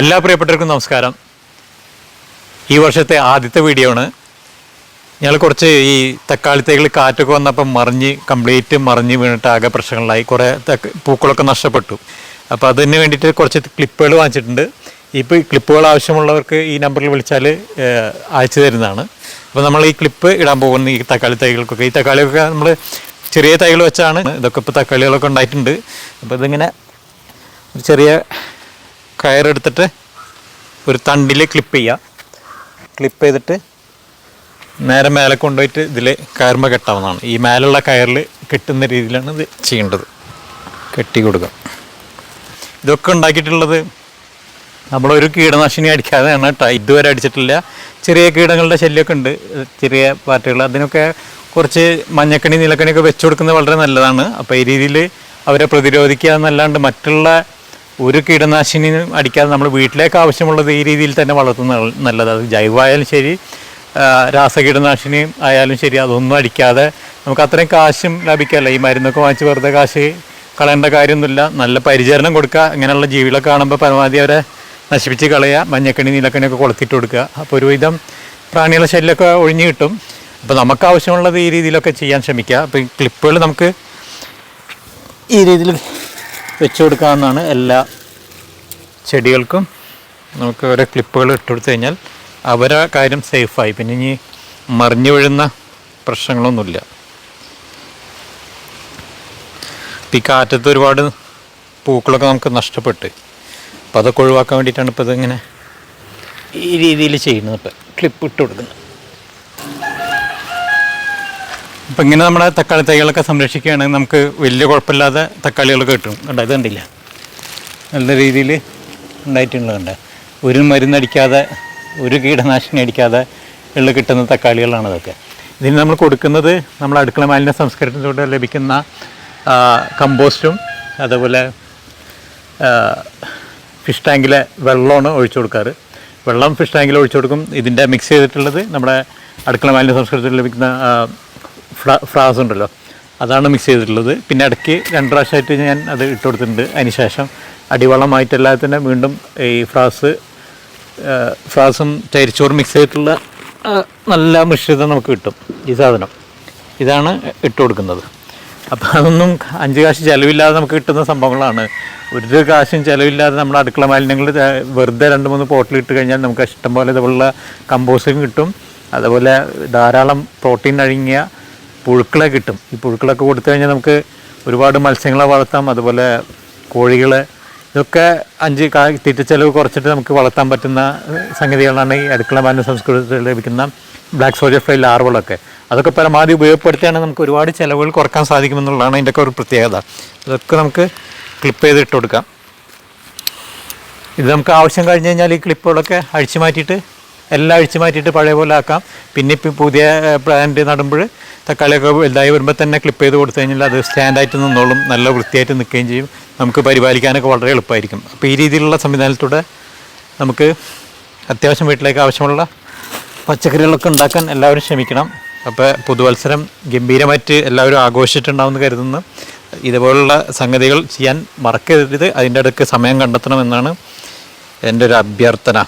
എല്ലാ പ്രിയപ്പെട്ടവർക്കും നമസ്കാരം. ഈ വർഷത്തെ ആദ്യത്തെ വീഡിയോ ആണ്. ഞങ്ങൾ കുറച്ച് ഈ തക്കാളിത്തേകൾ തൈകൾ കാറ്റൊക്കെ വന്നപ്പം മറിഞ്ഞ് കംപ്ലീറ്റ് മറിഞ്ഞ് വീണിട്ട് ആകെ പ്രശ്നങ്ങളായി. കുറേ പൂക്കളൊക്കെ നഷ്ടപ്പെട്ടു. അപ്പോൾ അതിന് വേണ്ടിയിട്ട് കുറച്ച് ക്ലിപ്പുകൾ വാങ്ങിച്ചിട്ടുണ്ട്. ഇപ്പോൾ ഈ ക്ലിപ്പുകൾ ആവശ്യമുള്ളവർക്ക് ഈ നമ്പറിൽ വിളിച്ചാൽ അയച്ചു തരുന്നതാണ്. അപ്പോൾ നമ്മൾ ഈ ക്ലിപ്പ് ഇടാൻ പോകുന്ന ഈ തക്കാളി തൈകൾക്കൊക്കെ. ഈ തക്കാളിയൊക്കെ നമ്മൾ ചെറിയ തൈകൾ വെച്ചാണ്. ഇതൊക്കെ ഇപ്പോൾ തക്കാളികളൊക്കെ ഉണ്ടായിട്ടുണ്ട്. അപ്പോൾ ഇതിങ്ങനെ ചെറിയ കയറെടുത്തിട്ട് ഒരു തണ്ടിൽ ക്ലിപ്പ് ചെയ്യുക ക്ലിപ്പ് ചെയ്തിട്ട് നേരെ മേലെ കൊണ്ടുപോയിട്ട് ഇതിൽ കയറുമ്പോൾ കെട്ടാവുന്നതാണ്. ഈ മേലുള്ള കയറിൽ കെട്ടുന്ന രീതിയിലാണ് ഇത് ചെയ്യേണ്ടത്. കെട്ടി കൊടുക്കുക. ഇതൊക്കെ ഉണ്ടാക്കിയിട്ടുള്ളത് നമ്മളൊരു കീടനാശിനി അടിക്കാതെയാണ് കേട്ടോ. ഇതുവരെ അടിച്ചിട്ടില്ല. ചെറിയ കീടങ്ങളുടെ ശല്യമൊക്കെ ഉണ്ട്. ചെറിയ പാർട്ടികൾ അതിനൊക്കെ കുറച്ച് മഞ്ഞക്കണി നീലക്കണിയൊക്കെ വെച്ചു കൊടുക്കുന്നത് വളരെ നല്ലതാണ്. അപ്പോൾ ഈ രീതിയിൽ അവരെ പ്രതിരോധിക്കുക എന്നല്ലാണ്ട് മറ്റുള്ള ഒരു കീടനാശിനി അടിക്കാതെ നമ്മൾ വീട്ടിലേക്ക് ആവശ്യമുള്ളത് ഈ രീതിയിൽ തന്നെ വളർത്തുന്ന നല്ലത്. അത് ജൈവമായാലും ശരി രാസ രാസകീടനാശിനി ആയാലും ശരി അതൊന്നും അടിക്കാതെ നമുക്ക് അത്രയും കാശും ലാഭിക്കാമല്ലോ ഈ മരുന്നൊക്കെ വാങ്ങിച്ച് വെറുതെ കാശ് കളയേണ്ട കാര്യമൊന്നുമില്ല. നല്ല പരിചരണം കൊടുക്കുക. ഇങ്ങനെയുള്ള ജീവികളെ കാണുമ്പോൾ പരമാവധി അവരെ നശിപ്പിച്ച് കളയുക. മഞ്ഞക്കണി നീലക്കണിയൊക്കെ കൊളുത്തിട്ട് കൊടുക്കുക. അപ്പോൾ ഒരുവിധം പ്രാണികളുടെ ശല്യമൊക്കെ ഒഴിഞ്ഞു കിട്ടും. അപ്പോൾ നമുക്ക് ആവശ്യമുള്ളത് ഈ രീതിയിലൊക്കെ ചെയ്യാൻ ശ്രമിക്കുക. അപ്പോൾ ക്ലിപ്പുകൾ നമുക്ക് ഈ രീതിയിൽ വെച്ച് കൊടുക്കാവുന്നതാണ് എല്ലാ ചെടികൾക്കും. നമുക്ക് ഓരോ ക്ലിപ്പുകൾ ഇട്ട് കൊടുത്തു കഴിഞ്ഞാൽ അവരെ കാര്യം സേഫായി. പിന്നെ ഇനി മറിഞ്ഞു വീഴുന്ന പ്രശ്നങ്ങളൊന്നുമില്ല. ഈ കാറ്റത്ത് ഒരുപാട് പൂക്കളൊക്കെ നമുക്ക് നഷ്ടപ്പെട്ട്. അപ്പോൾ അതൊക്കെ ഒഴിവാക്കാൻ വേണ്ടിയിട്ടാണ് ഇപ്പോൾ ഇതിങ്ങനെ ഈ രീതിയിൽ ചെയ്യുന്നത്. ഇപ്പം ക്ലിപ്പ് ഇട്ട് കൊടുക്കുന്നത്. അപ്പം ഇങ്ങനെ നമ്മുടെ തക്കാളി തൈകളൊക്കെ സംരക്ഷിക്കുകയാണെങ്കിൽ നമുക്ക് വലിയ കുഴപ്പമില്ലാതെ തക്കാളികളൊക്കെ കിട്ടും. കണ്ടോ? ഇത് കണ്ടില്ല? നല്ല രീതിയിൽ ഉണ്ടായിട്ടുള്ളത് കണ്ട? ഒരു മരുന്നടിക്കാതെ ഒരു കീടനാശിനി അടിക്കാതെ ഉള്ള കിട്ടുന്ന തക്കാളികളാണ് ഇതൊക്കെ. ഇതിന് നമ്മൾ കൊടുക്കുന്നത് നമ്മൾ അടുക്കള മാലിന്യ സംസ്കരണത്തിലൂടെ ലഭിക്കുന്ന കമ്പോസ്റ്റും അതുപോലെ ഫിഷ് ടാങ്കിലെ വെള്ളമാണ് ഒഴിച്ചു കൊടുക്കാറ്. വെള്ളം ഫിഷ് ടാങ്കിൽ ഒഴിച്ചു കൊടുക്കും. ഇതിന്റെ മിക്സ് ചെയ്തിട്ടുള്ളത് നമ്മുടെ അടുക്കള മാലിന്യ സംസ്കരണത്തിൽ ലഭിക്കുന്ന ഫ്രാസ് ഉണ്ടല്ലോ അതാണ് മിക്സ് ചെയ്തിട്ടുള്ളത്. പിന്നെ ഇടയ്ക്ക് രണ്ട് പ്രാവശ്യമായിട്ട് ഞാൻ അത് ഇട്ട് കൊടുത്തിട്ടുണ്ട്. അതിന് ശേഷം അടിവളമായിട്ടല്ലാതെ തന്നെ വീണ്ടും ഈ ഫ്രാസ് ഫ്രാസും ചരിച്ചോറും മിക്സ് ചെയ്തിട്ടുള്ള നല്ല മിശ്രിതം നമുക്ക് കിട്ടും ഈ സാധനം. ഇതാണ് ഇട്ട് കൊടുക്കുന്നത്. അപ്പോൾ അതൊന്നും അഞ്ച് കാശ് ചിലവില്ലാതെ നമുക്ക് കിട്ടുന്ന സംഭവങ്ങളാണ്. ഒരു കാശും ചിലവില്ലാതെ നമ്മുടെ അടുക്കള മാലിന്യങ്ങൾ വെറുതെ രണ്ട് മൂന്ന് പോട്ടിൽ ഇട്ട് കഴിഞ്ഞാൽ നമുക്ക് ഇഷ്ടംപോലെ ഇതുപോലുള്ള കമ്പോസ്റ്റും കിട്ടും. അതുപോലെ ധാരാളം പ്രോട്ടീൻ അടങ്ങിയ പുഴുക്കളെ കിട്ടും. ഈ പുഴുക്കളൊക്കെ കൊടുത്തു കഴിഞ്ഞാൽ നമുക്ക് ഒരുപാട് മത്സ്യങ്ങളെ വളർത്താം. അതുപോലെ കോഴികൾ ഇതൊക്കെ അഞ്ച് തീറ്റച്ചെലവ് കുറച്ചിട്ട് നമുക്ക് വളർത്താൻ പറ്റുന്ന സംഗതികളാണ് ഈ അടുക്കള മാന സംസ്കൃതത്തിൽ ലഭിക്കുന്ന ബ്ലാക്ക് സോജർ ഫ്ലൈ ലാർവളൊക്കെ അതൊക്കെ പരമാവധി ഉപയോഗപ്പെടുത്തിയാണ് നമുക്ക് ഒരുപാട് ചിലവുകൾ കുറയ്ക്കാൻ സാധിക്കുമെന്നുള്ളതാണ് ഇതിന്റെയൊക്കെ ഒരു പ്രത്യേകത. ഇതൊക്കെ നമുക്ക് ക്ലിപ്പ് ചെയ്ത് ഇട്ട് കൊടുക്കാം. ഇത് നമുക്ക് ആവശ്യം കഴിഞ്ഞ് കഴിഞ്ഞാൽ ഈ ക്ലിപ്പുകളൊക്കെ അഴിച്ചു മാറ്റിയിട്ട് എല്ലാം അഴിച്ചു മാറ്റിയിട്ട് പഴയ പോലെ ആക്കാം. പിന്നെ ഇപ്പം പുതിയ പ്ലാന്റ് നടുമ്പോൾ തക്കാളിയൊക്കെ വലുതായി വരുമ്പോൾ തന്നെ ക്ലിപ്പ് ചെയ്ത് കൊടുത്തു കഴിഞ്ഞാൽ അത് സ്റ്റാൻഡായിട്ട് നിന്നോളും നല്ല വൃത്തിയായിട്ട് നിൽക്കുകയും ചെയ്യും. നമുക്ക് പരിപാലിക്കാനൊക്കെ വളരെ എളുപ്പമായിരിക്കും. അപ്പോൾ ഈ രീതിയിലുള്ള സംവിധാനത്തിലൂടെ നമുക്ക് അത്യാവശ്യം വീട്ടിലേക്ക് ആവശ്യമുള്ള പച്ചക്കറികളൊക്കെ ഉണ്ടാക്കാൻ എല്ലാവരും ശ്രമിക്കണം. അപ്പോൾ പുതുവത്സരം ഗംഭീരമായിട്ട് എല്ലാവരും ആഘോഷിച്ചിട്ടുണ്ടാവുമെന്ന് കരുതുന്നു. ഇതുപോലുള്ള സംഗതികൾ ചെയ്യാൻ മറക്കരുത്. അതിന്റെ അടുക്ക് സമയം കണ്ടെത്തണമെന്നാണ് എന്റെ ഒരു അഭ്യർത്ഥന.